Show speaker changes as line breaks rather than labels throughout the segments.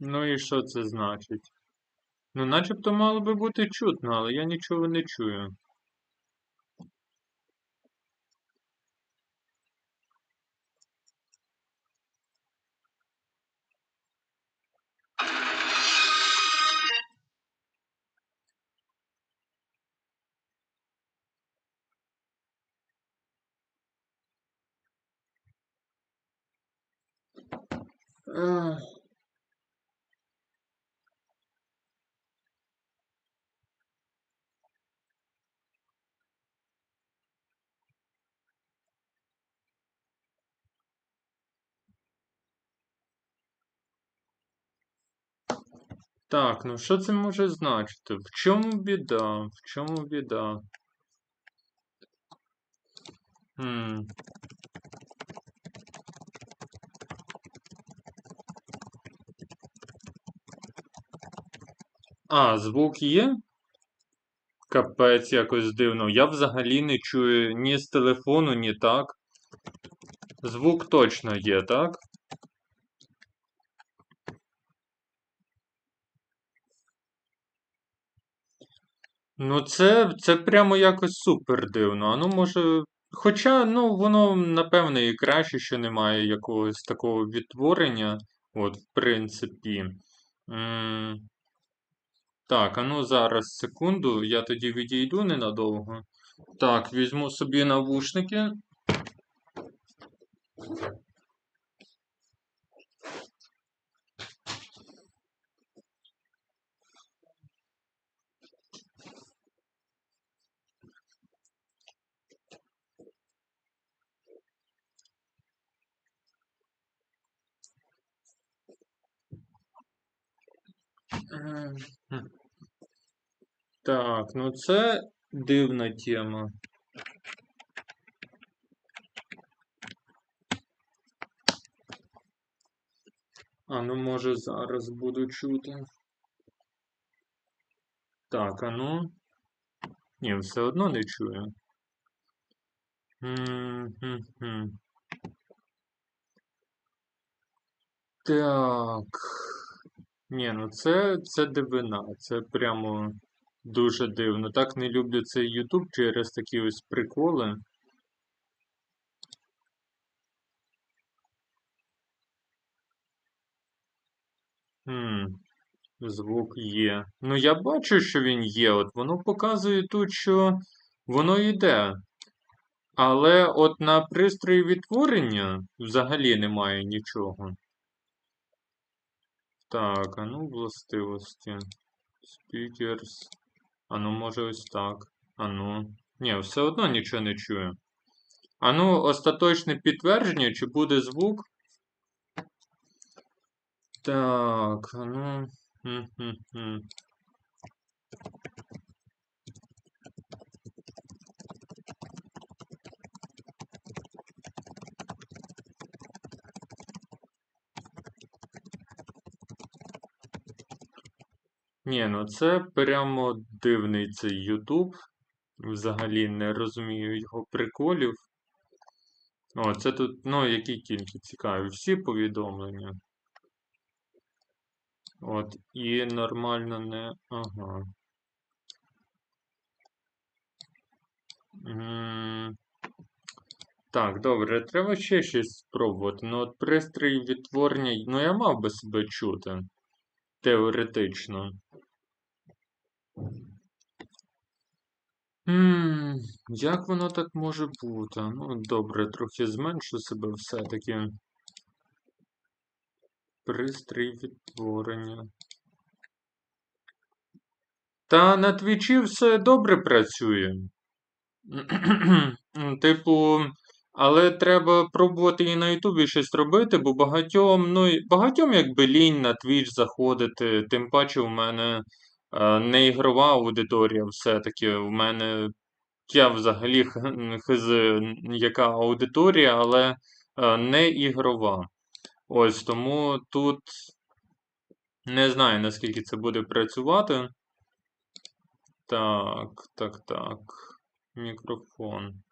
Ну і що це значить? Ну, начебто мало би бути чутно, але я нічого не чую. Ех. Так, ну що це може значити? В чому біда? В чому біда? Хм. А, звук є? Капець якось дивно. Я взагалі не чую ні з телефону, ні так. Звук точно є, так? Ну, це, це прямо якось супер дивно. А ну, може. Хоча, ну, воно, напевне, і краще, що немає якогось такого відтворення. От, в принципі. М, Так, а ну зараз секунду, я тоді відійду ненадовго. Так, візьму собі навушники. Так, ну це дивна тема. А ну, може, зараз буду чути. Так, а ну. Ні, все одно не чую. М-м-м. Так. Ні, ну це, це дивина. Це прямо дуже дивно. Так не люблю цей YouTube через такі ось приколи. Хм, звук є. Ну, я бачу, що він є. От воно показує тут, що воно йде. Але от на пристрої відтворення взагалі немає нічого. Так, а ну властивості. Speakers. А ну, може, ось так. А ну. Ні, все одно нічого не чую. А ну, остаточне підтвердження, чи буде звук. Так, а ну. Ні, ну це прямо дивний цей YouTube. Взагалі не розумію його приколів. О, це тут, ну, які тільки цікаві. Всі повідомлення. От, і нормально не. Ага. М, Так, добре, треба ще щось спробувати. Ну, от пристрій відтворення, ну я мав би себе чути. Теоретично. Ммм, як воно так може бути? Ну, добре, трохи зменшу себе все-таки. Пристрій відтворення. Та на твічі все добре працює. Типу, але треба пробувати і на Ютубі щось робити, бо багатьом, ну, багатьом якби лінь на твіч заходити. Тим паче у мене не ігрова аудиторія все-таки. У мене я взагалі хз яка аудиторія, але е, не ігрова. Ось тому тут не знаю, наскільки це буде працювати. Так, так, так. Мікрофон.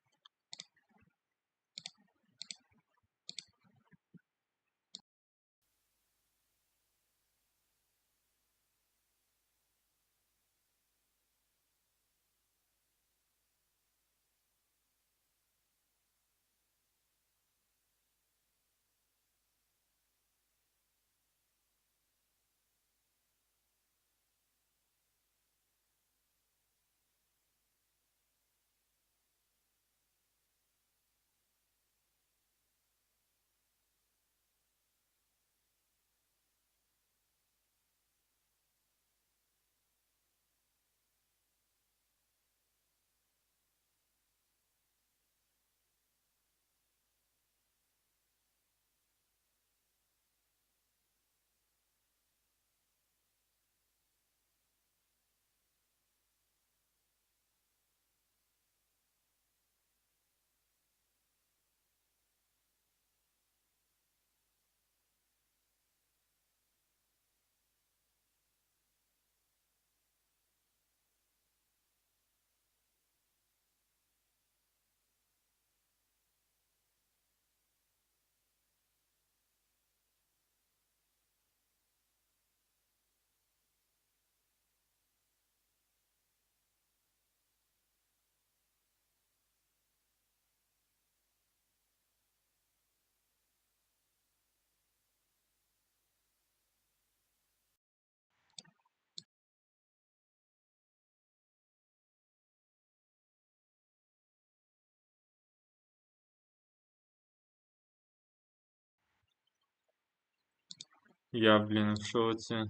Я, блін, в шоці.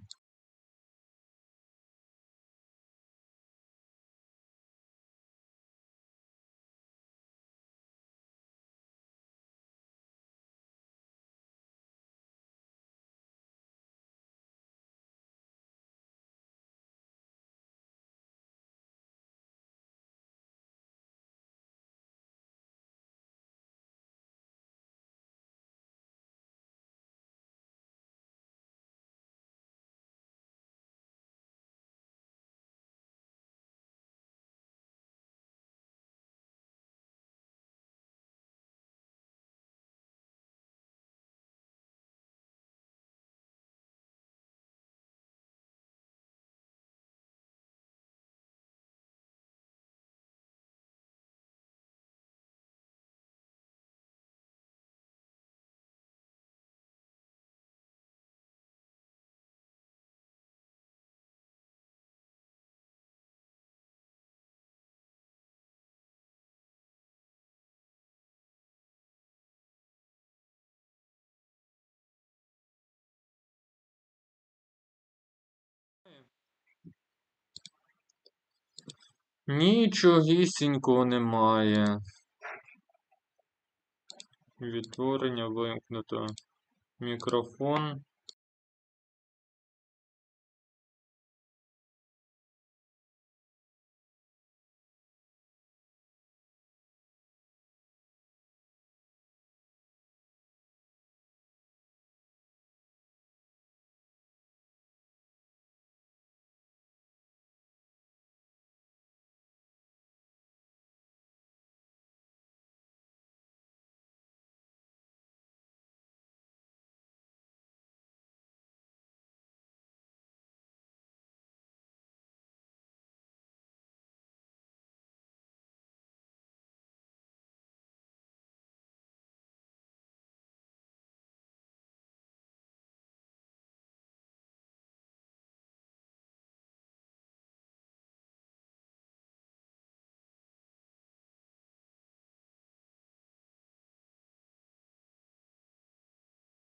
Нічогісінького немає. Відтворення вимкнуто. Мікрофон.